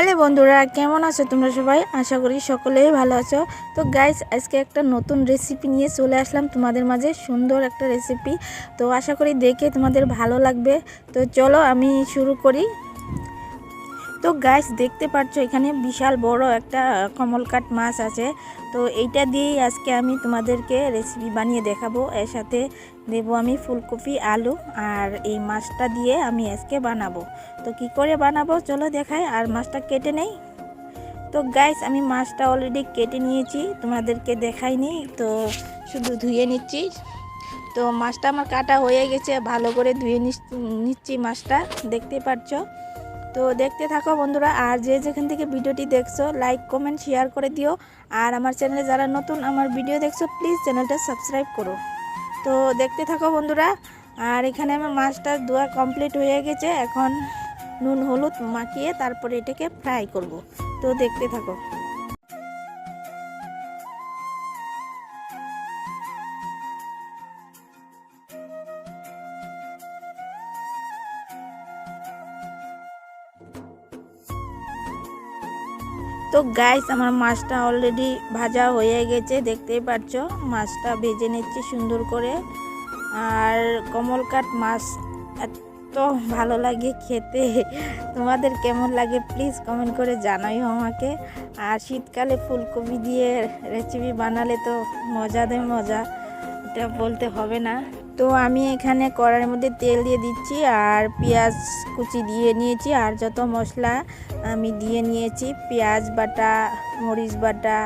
Hello বন্ধুরা, কেমন আছো তোমরা সবাই? আশা করি সকলেই ভালো আছো। তো গাইস আজকে একটা নতুন রেসিপি নিয়ে চলে আসলাম তোমাদের মাঝে, সুন্দর একটা রেসিপি তো আশা করি দেখে তোমাদের ভালো লাগবে। তো চলো আমি শুরু করি। তো গাইস দেখতে পাচ্ছ, এখানে বিশাল বড় একটা কমলকাট মাছ আছে। তো এইটা দিয়েই আজকে আমি তোমাদেরকে রেসিপি বানিয়ে দেখাবো। এর সাথে দেবো আমি ফুলকপি, আলু, আর এই মাছটা দিয়ে আমি আজকে বানাবো। তো কি করে বানাবো, চলো দেখাই, আর মাছটা কেটে নেই। তো গাইস আমি মাছটা অলরেডি কেটে নিয়েছি, তোমাদেরকে দেখাইনি, তো শুধু ধুয়ে নিচ্ছি। তো মাছটা আমার কাটা হয়ে গেছে, ভালো করে ধুয়ে নিচ্ছি মাছটা, দেখতে পাচ্ছ? তো দেখতে থাকো বন্ধুরা, আর যে যেখান থেকে ভিডিওটি দেখছ লাইক কমেন্ট শেয়ার করে দিও। আর আমার চ্যানেলে যারা নতুন, আমার ভিডিও দেখছ প্লিজ চ্যানেলটা সাবস্ক্রাইব করো। তো দেখতে থাকো বন্ধুরা, আর এখানে আমার মাছটা দোয়া কমপ্লিট হয়ে গেছে। এখন নুন, হলুদ মাখিয়ে তারপরে এটাকে ফ্রাই করব। তো দেখতে থাকো। তো গাইস আমার মাছটা অলরেডি ভাজা হয়ে গেছে, দেখতেই পাচ্ছ মাছটা ভেজে নিচ্ছি সুন্দর করে। আর কমলকাট মাছ এত ভালো লাগে খেতে। তোমাদের কেমন লাগে প্লিজ কমেন্ট করে জানাইও আমাকে। আর শীতকালে ফুলকপি দিয়ে রেসিপি বানালে তো মজা দেয় মজা, এটা বলতে হবে না। তো আমি এখানে কড়াইয়ের মধ্যে তেল দিয়ে দিচ্ছি আর পেঁয়াজ কুচি দিয়ে নিয়েছি আর যত মশলা আমি দিয়ে নিয়েছি, পেঁয়াজ বাটা, মরিচ বাটা,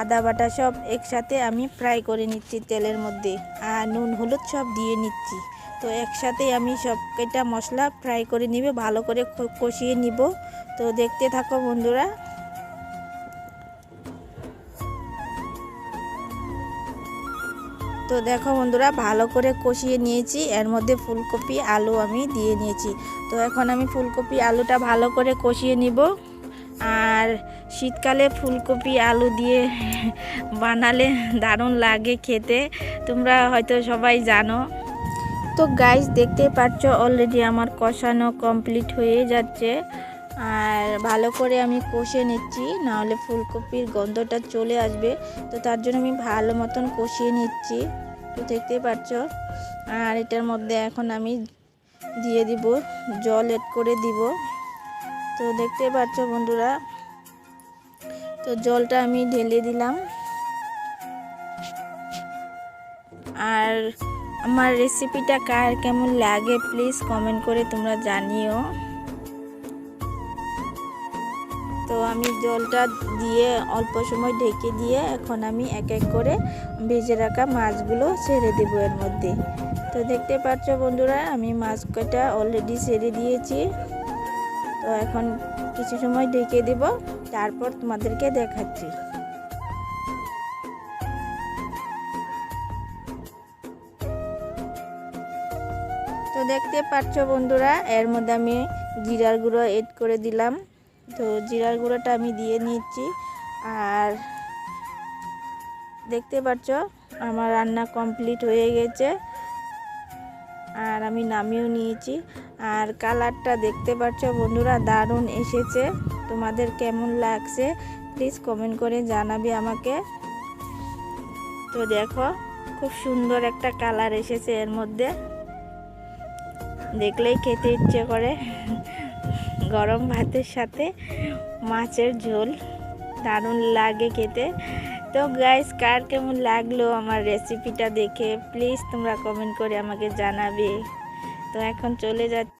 আদা বাটা সব একসাথে আমি ফ্রাই করে নিচ্ছি তেলের মধ্যে আর নুন, হলুদ সব দিয়ে নিচ্ছি। তো একসাথে আমি সব কটা মশলা ফ্রাই করে নিবে, ভালো করে কষিয়ে নিব। তো দেখতে থাকো বন্ধুরা। তো দেখো বন্ধুরা, ভালো করে কষিয়ে নিয়েছি। এর মধ্যে ফুলকপি, আলু আমি দিয়ে নিয়েছি। তো এখন আমি ফুলকপি, আলুটা ভালো করে কষিয়ে নিব। আর শীতকালে ফুলকপি, আলু দিয়ে বানালে দারুণ লাগে খেতে। তোমরা হয়তো সবাই জানো। তো গাইস দেখতে পাচ্ছ অলরেডি আমার কষানো কমপ্লিট হয়ে যাচ্ছে। আর ভালো করে আমি কষে নিচ্ছি, নাহলে ফুলকপির গন্ধটা চলে আসবে। তো তার জন্য আমি ভালো মতন কষিয়ে নিচ্ছি। তো দেখতে পাচ্ছ। আর এটার মধ্যে এখন আমি দিয়ে দিব, জল এড করে দিব। তো দেখতে পাচ্ছ বন্ধুরা, তো জলটা আমি ঢেলে দিলাম। আর আমার রেসিপিটা কার কেমন লাগে প্লিজ কমেন্ট করে তোমরা জানিও। আমি জলটা দিয়ে অল্প সময় ঢেকে দিয়ে এখন আমি এক এক করে ভেজে রাখা মাছগুলো ছেড়ে দেবো এর মধ্যে। তো দেখতে পাচ্ছ বন্ধুরা, আমি মাছ কটা অলরেডি ছেড়ে দিয়েছি। তো এখন কিছু সময় ঢেকে দেব, তারপর তোমাদেরকে দেখাচ্ছি। তো দেখতে পাচ্ছ বন্ধুরা, এর মধ্যে আমি জিরার গুঁড়ো এড করে দিলাম। তো জিরার গুঁড়োটা আমি দিয়ে নিচ্ছি। আর দেখতে পাচ্ছ, আমার রান্না কমপ্লিট হয়ে গেছে। আর আমি নামিয়েও নিয়েছি। আর কালারটা দেখতে পাচ্ছ বন্ধুরা, দারুণ এসেছে। তোমাদের কেমন লাগছে প্লিজ কমেন্ট করে জানাবে আমাকে। তো দেখো, খুব সুন্দর একটা কালার এসেছে এর মধ্যে। দেখলেই খেতে ইচ্ছে করে। গরম ভাতের সাথে মাছের ঝোল। দারুণ লাগে খেতে। তো গাইস কার কেমন লাগল আমার রেসিপিটা দেখে? প্লিজ তোমরা কমেন্ট করে আমাকে জানাবে। তো এখন চলে যাচ্ছি।